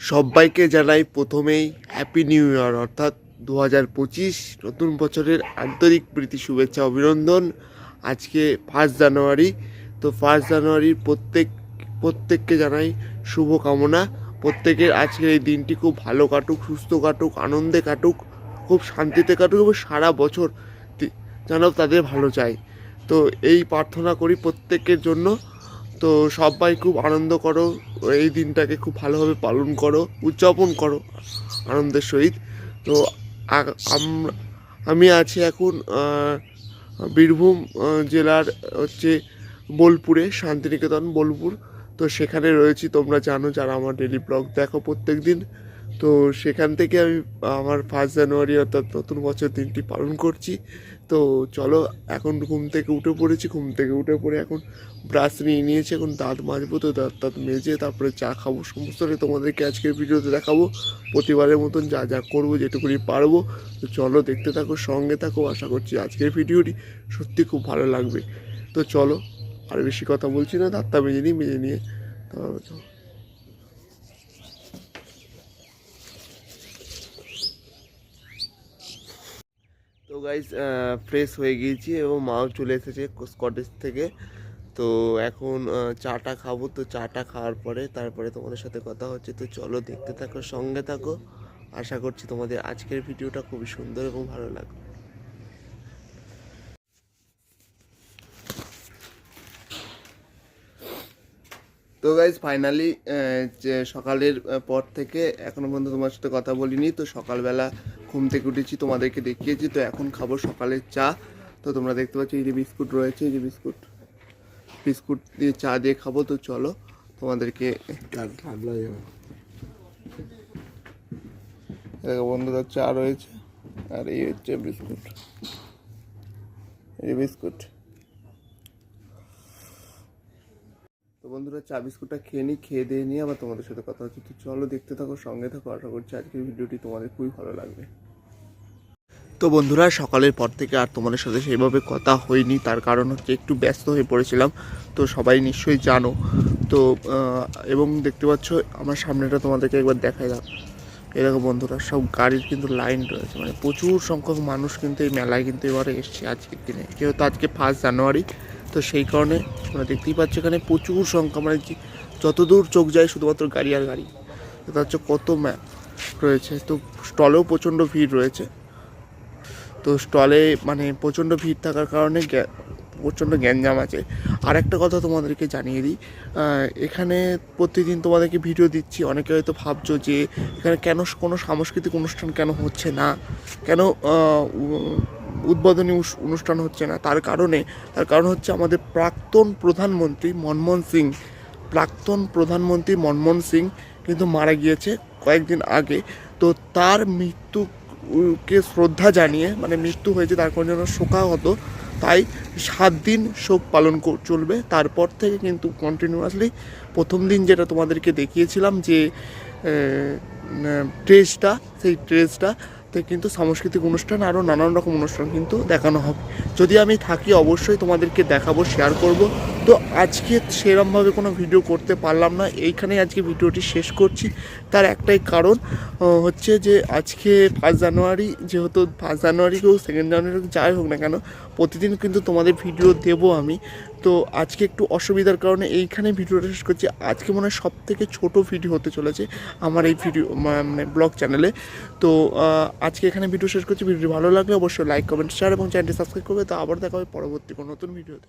সবাইকে জানাই প্রথমেই হ্যাপি নিউ ইয়ার অর্থাৎ দু হাজার পঁচিশ নতুন বছরের আন্তরিক প্রীতি, শুভেচ্ছা, অভিনন্দন। আজকে ফার্স্ট জানুয়ারি তো ফার্স্ট জানুয়ারির প্রত্যেক, প্রত্যেককে জানাই শুভ কামনা প্রত্যেকের আজকের এই দিনটি খুব ভালো কাটুক, সুস্থ কাটুক, আনন্দে কাটুক, খুব শান্তিতে কাটুক এবং সারা বছর যেন তাদের ভালো চাই তো এই প্রার্থনা করি প্রত্যেকের জন্য। তো সবাই খুব আনন্দ করো, এই দিনটাকে খুব ভালোভাবে পালন করো, উদযাপন করো আনন্দের সহিত। তো আমি আছি এখন বীরভূম জেলার হচ্ছে বোলপুরে, শান্তিনিকেতন, বোলপুর। তো সেখানে রয়েছি, তোমরা জানো যারা আমার ডেলি ব্লগ দেখো প্রত্যেক দিন তো সেখান থেকে আমি আমার ফার্স্ট জানুয়ারি অর্থাৎ নতুন বছর দিনটি পালন করছি। তো চলো, এখন ঘুম থেকে উঠে পড়েছি, ঘুম থেকে উঠে পড়ে এখন ব্রাশ নিয়ে নিয়েছি, এখন দাঁত মাজবো তো, দাঁত দাঁত মেজে তারপরে চা খাব সমস্তটাই তোমাদেরকে আজকের ভিডিওতে দেখাবো। প্রতিবারের মতন যা যা করব, যেটুকুনি পারব। তো চলো, দেখতে থাকো, সঙ্গে থাকো, আশা করছি আজকের ভিডিওটি সত্যি খুব ভালো লাগবে। তো চলো, আর বেশি কথা বলছি না, দাঁতটা মেজে নিই, মেজে নিয়ে তারপরে তো গাইজ ফ্রেশ হয়ে গিয়েছি এবং মাও চলে এসেছে স্কটেজ থেকে। তো এখন চাটা খাব। তো চাটা খাওয়ার পরে তারপরে তোমাদের সাথে কথা হচ্ছে। তো চলো দেখতে থাকো, সঙ্গে থাকো। আশা করছি তোমাদের আজকের ভিডিওটা খুবই সুন্দর এবং ভালো লাগবে। তো গাইজ ফাইনালি যে সকালের পর থেকে এখনও পর্যন্ত তোমার সাথে কথা বলিনি, তো সকালবেলা ঘুম থেকে উঠেছি, তোমাদেরকে দেখিয়েছি, তো এখন খাব সকালের চা। তো তোমরা দেখতে পাচ্ছ এই যে বিস্কুট রয়েছে, এই যে বিস্কুট বিস্কুট দিয়ে চা দিয়ে খাব, তো চলো তোমাদেরকে বন্ধুরা, চা রয়েছে, আর এই হচ্ছে বিস্কুট। এই বিস্কুট। তো বন্ধুরা, চা বিস্কুটটা খেয়ে নিই, খেয়ে দিয়ে নিয়ে আবার তোমাদের সাথে কথা হচ্ছে। তো চলো দেখতে থাকো, সঙ্গে থাকো। আশা করছি আজকের ভিডিওটি তোমাদের খুবই ভালো লাগবে। তো বন্ধুরা, সকালের পর থেকে আর তোমাদের সাথে সেইভাবে কথা হয়নি। তার কারণ হচ্ছে একটু ব্যস্ত হয়ে পড়েছিলাম। তো সবাই নিশ্চয়ই জানো। তো এবং দেখতে পাচ্ছ, আমার সামনেটা তোমাদেরকে একবার দেখাই দাও। এরকম বন্ধুরা, সব গাড়ির কিন্তু লাইন রয়েছে। মানে প্রচুর সংখ্যক মানুষ কিন্তু এই মেলায় কিন্তু এবারে এসছে আজকের দিনে। যেহেতু আজকে ফার্স্ট জানুয়ারি তো সেই কারণে তোমরা দেখতেই পাচ্ছ এখানে প্রচুর সংখ্যা মানে যতদূর চোখ যায় শুধুমাত্র গাড়ি আর গাড়ি। এটা হচ্ছে কত ম্যাপ রয়েছে। তো স্টলেও প্রচণ্ড ভিড় রয়েছে। তো স্টলে মানে প্রচণ্ড ভিড় থাকার কারণে প্রচণ্ড গ্যাঞ্জাম আছে। আর একটা কথা তোমাদেরকে জানিয়ে দিই এখানে প্রতিদিন তোমাদেরকে ভিডিও দিচ্ছি। অনেকে হয়তো ভাবছ যে এখানে কেন কোনো সাংস্কৃতিক অনুষ্ঠান কেন হচ্ছে না? কেন উদ্বোধনী অনুষ্ঠান হচ্ছে না। তার কারণে, তার কারণ হচ্ছে আমাদের প্রাক্তন প্রধানমন্ত্রী মনমোহন সিং। প্রাক্তন প্রধানমন্ত্রী মনমোহন সিং কিন্তু মারা গিয়েছে কয়েকদিন আগে। তো তার মৃত্যুকে শ্রদ্ধা জানিয়ে মানে মৃত্যু হয়েছে তার কোনো জন্য শোকাহত, তাই সাত দিন শোক পালন চলবে। তারপর থেকে কিন্তু কন্টিনিউয়াসলি প্রথম দিন যেটা তোমাদেরকে দেখিয়েছিলাম যে ট্রেসটা সেই ট্রেসটা তে কিন্তু সাংস্কৃতিক অনুষ্ঠান আরও নানান রকম অনুষ্ঠান কিন্তু দেখানো হবে। যদি আমি থাকি, অবশ্যই তোমাদেরকে দেখাবো শেয়ার করব। তো আজকে সেরমভাবে কোনো ভিডিও করতে পারলাম না। এইখানেই আজকে ভিডিওটি শেষ করছি। তার একটাই কারণ হচ্ছে যে আজকে ফার্স্ট জানুয়ারি, যেহেতু ফার্স্ট জানুয়ারি হোক সেকেন্ড জানুয়ারি হোক, যাই হোক না কেন, প্রতিদিন কিন্তু তোমাদের ভিডিও দেবো আমি। তো আজকে একটু অসুবিধার কারণে এইখানে ভিডিওটা শেষ করছি। আজকে মনে হয় সব থেকে ছোটো ভিডিও হতে চলেছে আমার এই ভিডিও মানে ব্লগ চ্যানেলে। তো আজকে এখানে ভিডিও শেষ করছি। ভিডিওটি ভালো লাগলে অবশ্যই লাইক কমেন্ট শেয়ার এবং চ্যানেলটি সাবস্ক্রাইব করবে। তো আবার দেখা হবে পরবর্তী কোনো নতুন ভিডিওতে।